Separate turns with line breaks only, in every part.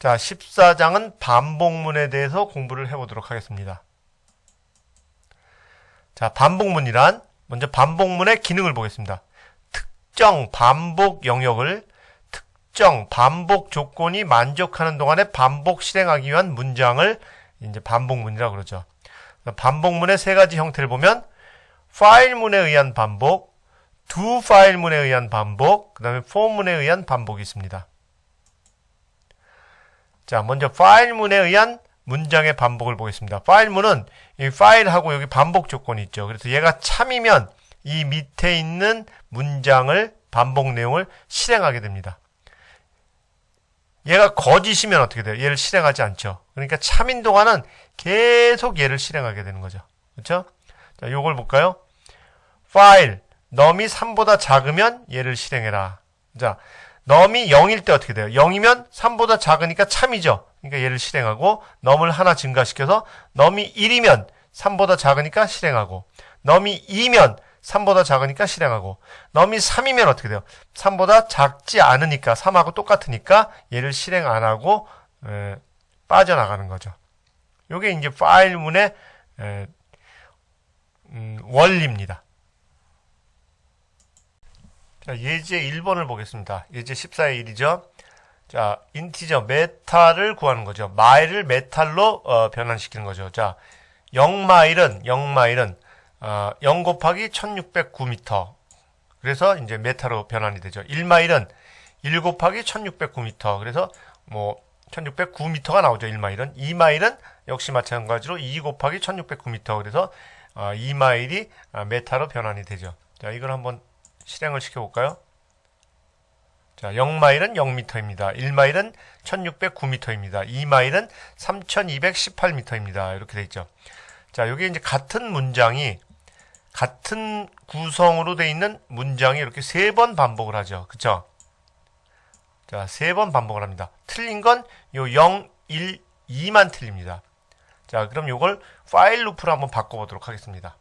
자, 14장은 반복문에 대해서 공부를 해보도록 하겠습니다. 자, 반복문이란 먼저 반복문의 기능을 보겠습니다. 특정 반복 영역을 특정 반복 조건이 만족하는 동안에 반복 실행하기 위한 문장을 이제 반복문이라고 그러죠. 반복문의 세 가지 형태를 보면 파일문에 의한 반복, 두 파일문에 의한 반복, 그 다음에 폼문에 의한 반복이 있습니다. 자, 먼저 파일문에 의한 문장의 반복을 보겠습니다. 파일문은 이 파일하고 여기 반복 조건이 있죠. 그래서 얘가 참이면 이 밑에 있는 문장을 반복 내용을 실행하게 됩니다. 얘가 거짓이면 어떻게 돼요? 얘를 실행하지 않죠. 그러니까 참인 동안은 계속 얘를 실행하게 되는 거죠. 그렇죠? 자, 요걸 볼까요? 파일 넘이 3보다 작으면 얘를 실행해라. 자, 넘이 0일 때 어떻게 돼요? 0이면 3보다 작으니까 참이죠. 그러니까 얘를 실행하고 넘을 하나 증가시켜서 넘이 1이면 3보다 작으니까 실행하고 넘이 2면 3보다 작으니까 실행하고 넘이 3이면 어떻게 돼요? 3보다 작지 않으니까 3하고 똑같으니까 얘를 실행 안 하고 에, 빠져나가는 거죠. 요게 이제 파일문의 에, 음, 원리입니다. 자, 예제 1번을 보겠습니다. 예제 14의 1이죠. 자, 인티저 메탈을 구하는 거죠. 마일을 메탈로 어, 변환시키는 거죠. 자, 0마일은 0마일은 어, 0 곱하기 1609m. 그래서 이제 메타로 변환이 되죠. 1마일은 1 곱하기 1609m. 그래서 뭐 1609m가 나오죠. 1마일은. 2마일은 역시 마찬가지로 2 곱하기 1609m. 그래서 어, 2마일이 아, 메타로 변환이 되죠. 자, 이걸 한번 실행을 시켜볼까요? 자, 0마일은 0m입니다. 1마일은 1609m입니다. 2마일은 3218m입니다. 이렇게 돼 있죠. 자, 여기 이제 같은 문장이 같은 구성으로 돼 있는 문장이 이렇게 세 번 반복을 하죠. 그쵸? 자, 세 번 반복을 합니다. 틀린 건 요 0, 1, 2만 틀립니다. 자, 그럼 요걸 파일 루프로 한번 바꿔보도록 하겠습니다.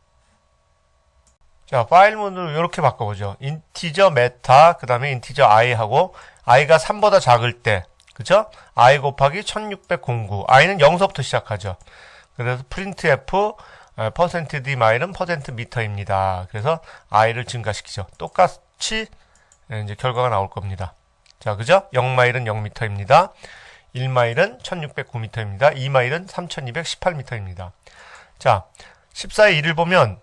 자, 파일문으로 이렇게 바꿔보죠. 인티저 메타, 그 다음에 인티저 i하고 i가 3보다 작을 때, 그죠? i 곱하기 1609. i는 0서부터 시작하죠. 그래서 프린트 f 퍼센트 d 마일은 퍼센트 미터입니다. 그래서 i를 증가시키죠. 똑같이 이제 결과가 나올 겁니다. 자, 그죠? 0마일은 0미터입니다. 1마일은 1609m입니다. 2마일은 3218m입니다. 자, 14의 1을 보면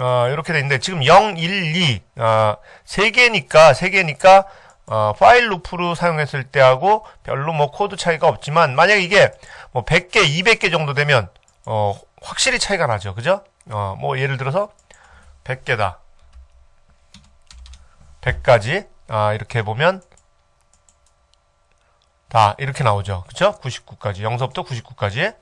어, 이렇게 돼 있는데 지금 0, 1, 2, 어, 3개니까 3개니까 어, 파일 루프로 사용했을 때하고 별로 뭐 코드 차이가 없지만 만약 이게 뭐 100개, 200개 정도 되면 어, 확실히 차이가 나죠. 그죠? 어, 뭐 예를 들어서 100개다. 100까지 아, 이렇게 보면 다 이렇게 나오죠. 그죠? 99까지. 0서부터 99까지.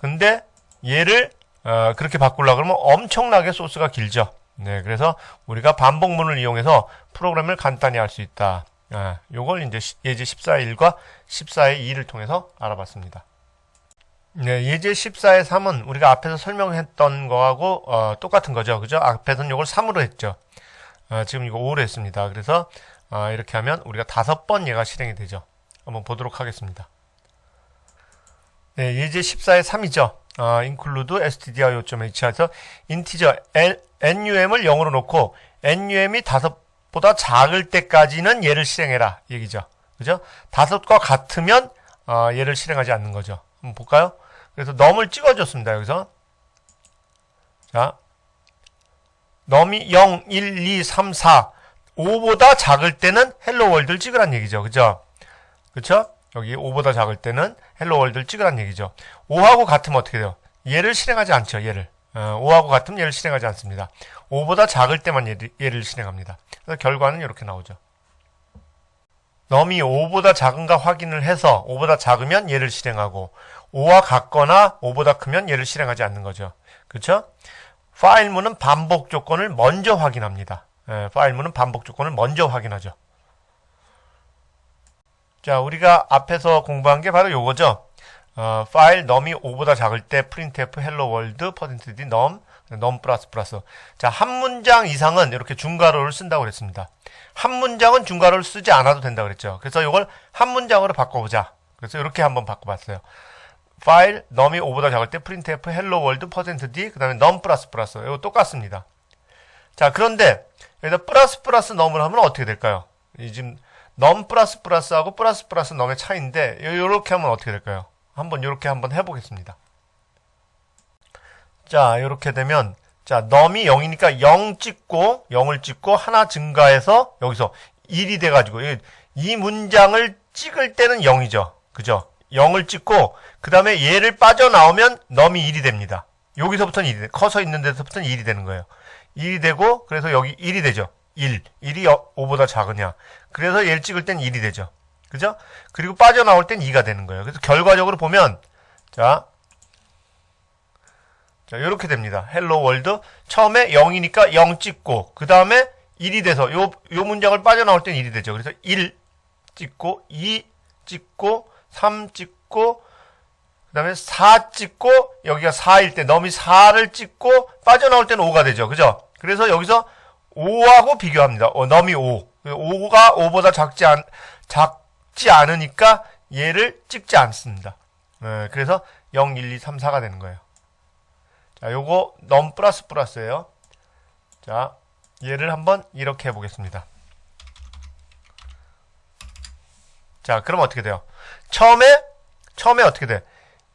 근데 얘를 어, 그렇게 바꾸려 그러면 엄청나게 소스가 길죠. 네, 그래서 우리가 반복문을 이용해서 프로그램을 간단히 할 수 있다. 아, 요걸 이제 예제 14의 1과 14의 2를 통해서 알아봤습니다. 네, 예제 14의 3은 우리가 앞에서 설명했던 거하고 어, 똑같은 거죠. 그죠? 앞에서는 요걸 3으로 했죠. 어, 지금 이거 5로 했습니다. 그래서 어, 이렇게 하면 우리가 다섯 번 얘가 실행이 되죠. 한번 보도록 하겠습니다. 네, 예제 14의 3이죠. 어, include stdio.h에서 인티저 num을 0으로 놓고 num이 다섯보다 작을 때까지는 얘를 실행해라 얘기죠. 그죠? 다섯과 같으면 어, 얘를 실행하지 않는 거죠. 한번 볼까요? 그래서 넘을 찍어줬습니다. 여기서 자 넘이 0, 1, 2, 3, 4, 5보다 작을 때는 헬로 월드를 찍으란 얘기죠. 그죠? 그쵸? 여기 5보다 작을 때는 헬로 월드를 찍으란 얘기죠. 5하고 같으면 어떻게 돼요? 얘를 실행하지 않죠. 얘를. 어, 5하고 같으면 얘를 실행하지 않습니다. 5보다 작을 때만 얘를, 얘를 실행합니다. 그래서 결과는 이렇게 나오죠. 넘이 5보다 작은가 확인을 해서 5보다 작으면 얘를 실행하고 5와 같거나 5보다 크면 얘를 실행하지 않는 거죠. 그렇죠? 파일문은 반복 조건을 먼저 확인합니다. 예, 파일문은 반복 조건을 먼저 확인하죠. 자, 우리가 앞에서 공부한 게 바로 요거죠. 어, 파일 넘이 5보다 작을 때 printf hello world %d num num 플러스 플러스 자, 한 문장 이상은 이렇게 중괄호를 쓴다고 그랬습니다. 한 문장은 중괄호를 쓰지 않아도 된다고 그랬죠. 그래서 이걸 한 문장으로 바꿔보자. 그래서 이렇게 한번 바꿔봤어요. 파일 num이 5보다 작을 때 printf hello world %d 그 다음에 num 플러스 플러스 이거 똑같습니다. 자 그런데 여기다 플러스 플러스 num을 하면 어떻게 될까요? 이 지금 num 플러스 플러스하고 플러스 플러스 num의 차이인데 이렇게 하면 어떻게 될까요? 한번 이렇게 한번 해보겠습니다. 자 이렇게 되면 자 num이 0이니까 0 찍고 0을 찍고 하나 증가해서 여기서 1이 돼 가지고 이, 이 문장을 찍을 때는 0이죠. 그죠? 0을 찍고 그 다음에 얘를 빠져나오면 num이 1이 됩니다. 여기서부터는 1이 돼. 커서 있는 데서부터는 1이 되는 거예요. 1이 되고 그래서 여기 1이 되죠. 1. 1이 5보다 작으냐. 그래서 얘를 찍을 땐 1이 되죠. 그죠? 그리고 빠져나올 땐 2가 되는 거예요. 그래서 결과적으로 보면 자, 자 이렇게 됩니다. 헬로 월드 처음에 0이니까 0 찍고 그 다음에 1이 돼서 요, 요 문장을 빠져나올 땐 1이 되죠. 그래서 1 찍고 2 찍고 3 찍고 그 다음에 4 찍고 여기가 4일 때 넘이 4를 찍고 빠져나올 때는 5가 되죠. 그죠? 그래서 여기서 5하고 비교합니다. 어, 넘이 5. 5가 5보다 작지 않, 작지 않으니까 얘를 찍지 않습니다. 네, 그래서 0, 1, 2, 3, 4가 되는 거예요. 자, 요거 넘 플러스 플러스예요. 자, 얘를 한번 이렇게 해보겠습니다. 자, 그럼 어떻게 돼요? 처음에 처음에 어떻게 돼?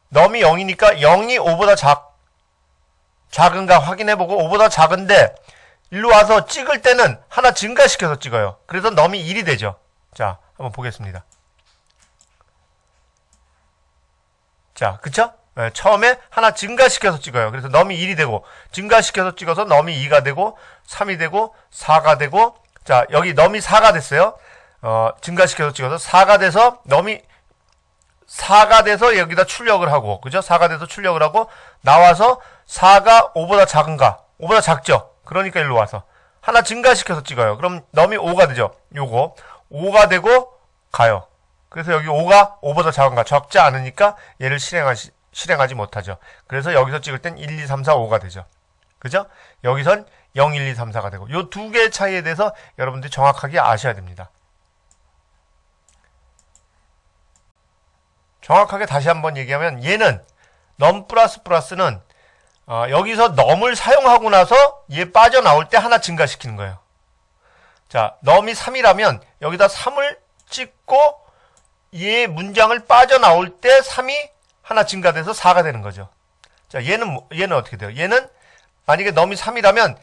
넘이 0이니까 0이 5보다 작 작은가 확인해보고 5보다 작은데 일로 와서 찍을 때는 하나 증가시켜서 찍어요. 그래서 넘이 1이 되죠. 자, 한번 보겠습니다. 자, 그쵸? 네, 처음에 하나 증가시켜서 찍어요. 그래서 넘이 1이 되고 증가시켜서 찍어서 넘이 2가 되고 3이 되고 4가 되고 자, 여기 넘이 4가 됐어요. 어, 증가시켜서 찍어서 4가 돼서 넘이 4가 돼서 여기다 출력을 하고 그죠? 4가 돼서 출력을 하고 나와서 4가 5보다 작은가? 5보다 작죠? 그러니까 일로 와서 하나 증가시켜서 찍어요. 그럼 넘이 5가 되죠. 요거 5가 되고 가요. 그래서 여기 5가 5보다 작은가? 적지 않으니까 얘를 실행하시, 실행하지 못하죠. 그래서 여기서 찍을 땐 1, 2, 3, 4, 5가 되죠. 그죠? 여기선 0, 1, 2, 3, 4가 되고 요 두 개의 차이에 대해서 여러분들이 정확하게 아셔야 됩니다. 정확하게 다시 한번 얘기하면 얘는 넘 플러스 플러스는 어, 여기서 넘을 사용하고 나서 얘 빠져나올 때 하나 증가시키는 거예요. 자, 넘이 3이라면 여기다 3을 찍고 얘 문장을 빠져나올 때 3이 하나 증가돼서 4가 되는 거죠. 자, 얘는 뭐- 얘는 어떻게 돼요? 얘는 만약에 넘이 3이라면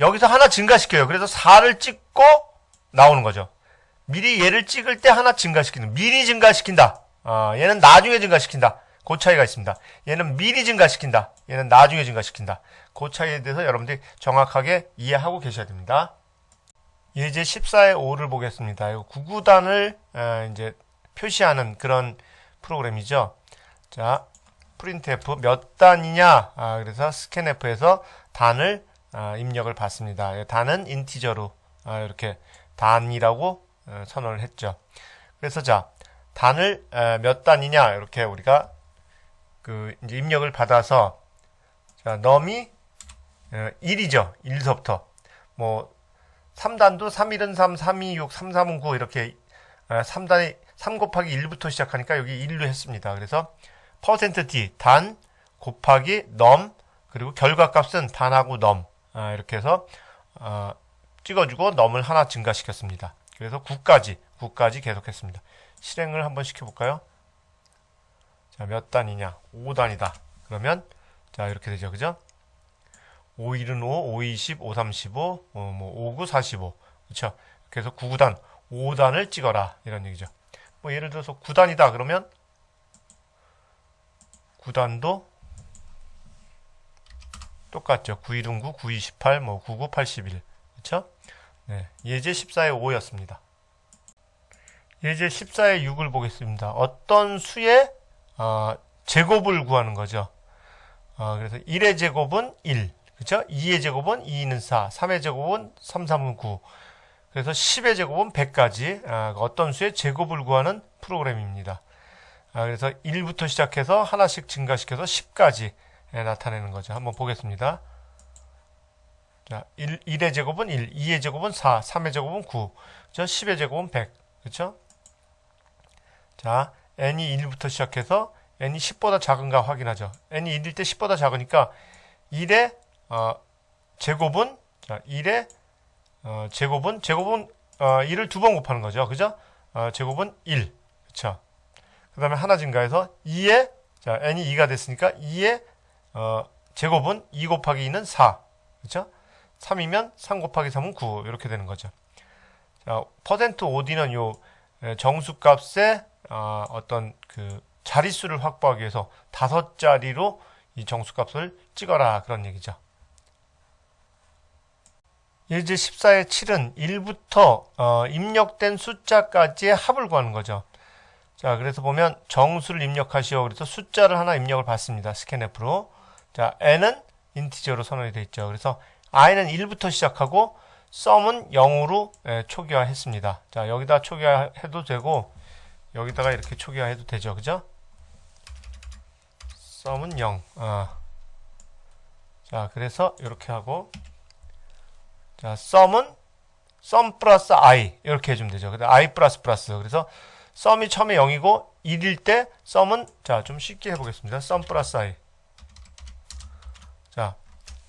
여기서 하나 증가시켜요. 그래서 4를 찍고 나오는 거죠. 미리 얘를 찍을 때 하나 증가시키는 미리 증가시킨다. 아, 얘는 나중에 증가시킨다. 그 차이가 있습니다. 얘는 미리 증가시킨다. 얘는 나중에 증가시킨다. 그 차이에 대해서 여러분들이 정확하게 이해하고 계셔야 됩니다. 예제 14의 5를 보겠습니다. 이 구구단을 어, 이제 표시하는 그런 프로그램이죠. 자, printf 몇 단이냐? 아, 그래서 scanf에서 단을 아, 입력을 받습니다. 이 단은 인티저로 아, 이렇게 단이라고 어, 선언을 했죠. 그래서 자, 단을 에, 몇 단이냐 이렇게 우리가 그 이제 입력을 받아서 자 넘이 어, 1이죠 1서부터 뭐 3단도 3일은 3, 3이 6, 3, 3은 9 이렇게 어, 3단이 3 곱하기 1부터 시작하니까 여기 1로 했습니다. 그래서 %d 단 곱하기 넘 그리고 결과값은 단하고 넘 아, 이렇게 해서 어, 찍어주고 넘을 하나 증가시켰습니다. 그래서 9까지 9까지 계속했습니다. 실행을 한번 시켜볼까요? 자, 몇 단이냐? 5단이다. 그러면, 자, 이렇게 되죠. 그죠? 5, 1은 5, 5, 20, 5, 35, 어, 뭐, 5, 9, 45. 그쵸? 그래서 9, 9단, 5단을 찍어라. 이런 얘기죠. 뭐, 예를 들어서 9단이다. 그러면, 9단도 똑같죠. 9, 1은 9, 9, 28, 뭐, 9, 9, 81. 그쵸? 네. 예제 14의 5였습니다. 예제 14의 6을 보겠습니다. 어떤 수의 어, 제곱을 구하는 거죠. 어, 그래서 1의 제곱은 1, 그렇죠? 2의 제곱은 2는 4, 3의 제곱은 3, 3은 9. 그래서 10의 제곱은 100까지 아, 어떤 수의 제곱을 구하는 프로그램입니다. 아, 그래서 1부터 시작해서 하나씩 증가시켜서 10까지 나타내는 거죠. 한번 보겠습니다. 자, 1, 1의 제곱은 1, 2의 제곱은 4, 3의 제곱은 9, 그렇죠? 10의 제곱은 100, 그렇죠? 자, n이 1부터 시작해서 n이 10보다 작은가 확인하죠. n이 1일 때 10보다 작으니까 1의 어, 제곱은 자, 1의 어, 제곱은 제곱은 어, 1을 두 번 곱하는 거죠. 그죠? 어, 제곱은 1. 그쵸? 그 다음에 하나 증가해서 2의 자, n이 2가 됐으니까 2의 어, 제곱은 2 곱하기 2는 4. 그쵸? 3이면 3 곱하기 3은 9. 이렇게 되는 거죠. 자, 퍼센트 OD는 요 에, 정수값의 어, 어떤 그 자릿수를 확보하기 위해서 다섯 자리로 이 정수값을 찍어라 그런 얘기죠. 예제 14의 7은 1부터 어, 입력된 숫자까지의 합을 구하는 거죠. 자, 그래서 보면 정수를 입력하시오. 그래서 숫자를 하나 입력을 받습니다. 스캔F로. 자, n은 인티저로 선언이 되어 있죠. 그래서 i는 1부터 시작하고 썸은 0으로 예, 초기화했습니다. 자, 여기다 초기화해도 되고 여기다가 이렇게 초기화해도 되죠. 그죠? 썸은 0. 아. 자, 그래서 이렇게 하고 자, 썸은 썸 플러스 i 이렇게 해주면 되죠. 근데 i 플러스 플러스. 그래서 썸이 처음에 0이고 1일 때 썸은 자, 좀 쉽게 해보겠습니다. 썸 플러스 i. 자,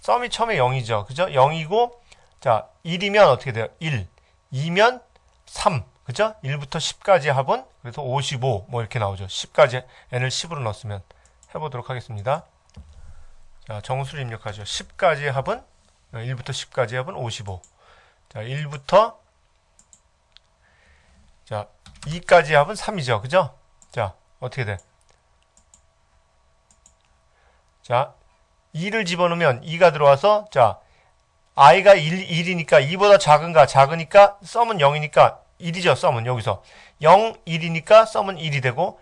썸이 처음에 0이죠. 그죠? 0이고 자, 1이면 어떻게 돼요? 1. 2면 3. 그죠? 1부터 10까지 합은 그래서 55 뭐 이렇게 나오죠. 10까지 n을 10으로 넣었으면 해보도록 하겠습니다. 자, 정수를 입력하죠. 10까지 합은 1부터 10까지 합은 55. 자, 1부터 자, 2까지 합은 3이죠. 그죠? 자, 어떻게 돼? 자, 2를 집어넣으면 2가 들어와서 자, i가 1, 1이니까 2보다 작은가 작으니까 썸은 0이니까 1이죠. 썸은 여기서 0, 1이니까 썸은 1이 되고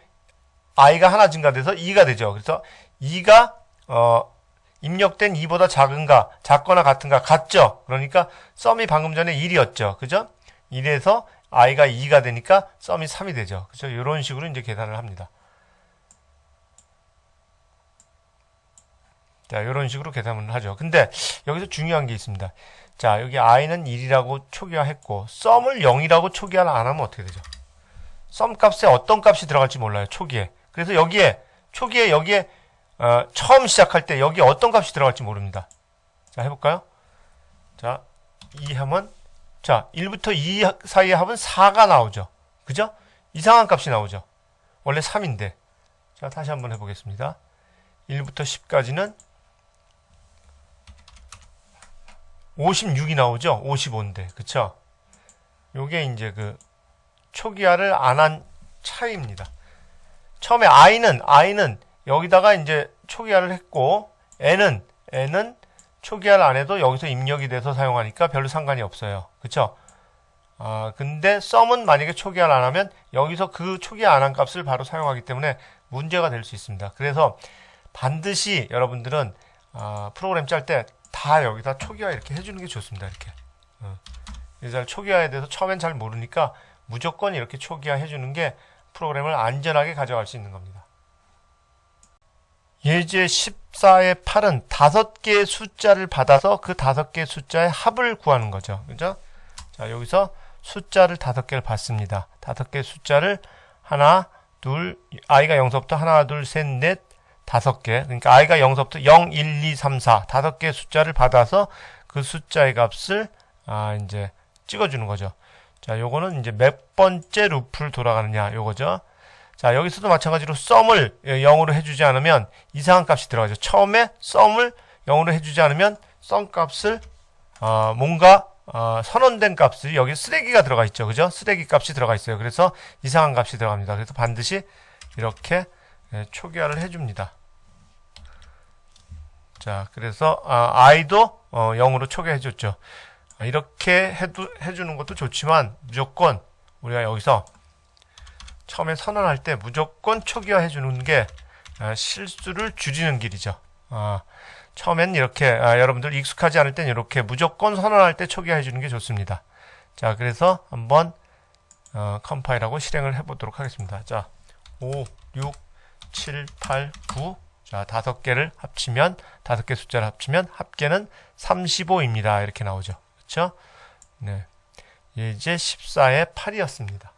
i가 하나 증가돼서 2가 되죠. 그래서 2가 어 입력된 2보다 작은가 작거나 같은가 같죠. 그러니까 썸이 방금 전에 1이었죠. 그죠? 1에서 i가 2가 되니까 썸이 3이 되죠. 그죠? 이런 식으로 이제 계산을 합니다. 자, 이런 식으로 계산을 하죠. 근데 여기서 중요한 게 있습니다. 자, 여기 i는 1이라고 초기화했고 썸을 0이라고 초기화를 안 하면 어떻게 되죠? 썸 값에 어떤 값이 들어갈지 몰라요. 초기에. 그래서 여기에 초기에 여기에 어, 처음 시작할 때 여기 어떤 값이 들어갈지 모릅니다. 자, 해볼까요? 자, 2 하면 자, 1부터 2 사이의 합은 4가 나오죠. 그죠? 이상한 값이 나오죠. 원래 3인데. 자, 다시 한번 해보겠습니다. 1부터 10까지는 56이 나오죠. 55인데. 그쵸? 요게 이제 그 초기화를 안 한 차이입니다. 처음에 i는 i는 여기다가 이제 초기화를 했고 n은 n은 초기화를 안 해도 여기서 입력이 돼서 사용하니까 별로 상관이 없어요. 그쵸? 아, 근데 썸은 만약에 초기화를 안 하면 여기서 그 초기화 안 한 값을 바로 사용하기 때문에 문제가 될 수 있습니다. 그래서 반드시 여러분들은 아, 프로그램 짤 때 다 여기다 초기화 이렇게 해주는 게 좋습니다. 이렇게. 어. 그래서 초기화에 대해서 처음엔 잘 모르니까 무조건 이렇게 초기화 해주는 게 프로그램을 안전하게 가져갈 수 있는 겁니다. 예제 14의 8은 다섯 개의 숫자를 받아서 그 다섯 개의 숫자의 합을 구하는 거죠. 그죠? 자, 여기서 숫자를 다섯 개를 받습니다. 다섯 개의 숫자를 하나, 둘, i가 0서부터 하나, 둘, 셋, 넷, 다섯 개. 그러니까 i가 0서부터 0, 1, 2, 3, 4 다섯 개의 숫자를 받아서 그 숫자의 값을 아, 이제 찍어주는 거죠. 자, 요거는 이제 몇 번째 루프를 돌아가느냐, 요거죠. 자, 여기서도 마찬가지로 썸을 0으로 해주지 않으면 이상한 값이 들어가죠. 처음에 썸을 0으로 해주지 않으면 썸 값을 어, 뭔가 어, 선언된 값이 여기 쓰레기가 들어가 있죠. 그죠? 쓰레기 값이 들어가 있어요. 그래서 이상한 값이 들어갑니다. 그래서 반드시 이렇게 예, 초기화를 해줍니다. 자, 그래서 아, i도 어, 0으로 초기화해줬죠. 아, 이렇게 해도, 해주는 것도 좋지만 무조건 우리가 여기서 처음에 선언할 때 무조건 초기화해 주는 게 아, 실수를 줄이는 길이죠. 아, 처음엔 이렇게 아, 여러분들 익숙하지 않을 땐 이렇게 무조건 선언할 때 초기화해 주는 게 좋습니다. 자, 그래서 한번 어, 컴파일하고 실행을 해보도록 하겠습니다. 자, 5, 6, 7, 8, 9. 자, 다섯 개를 합치면 다섯 개 숫자를 합치면 합계는 35입니다. 이렇게 나오죠. 그렇죠? 네. 이제 14의 8이었습니다.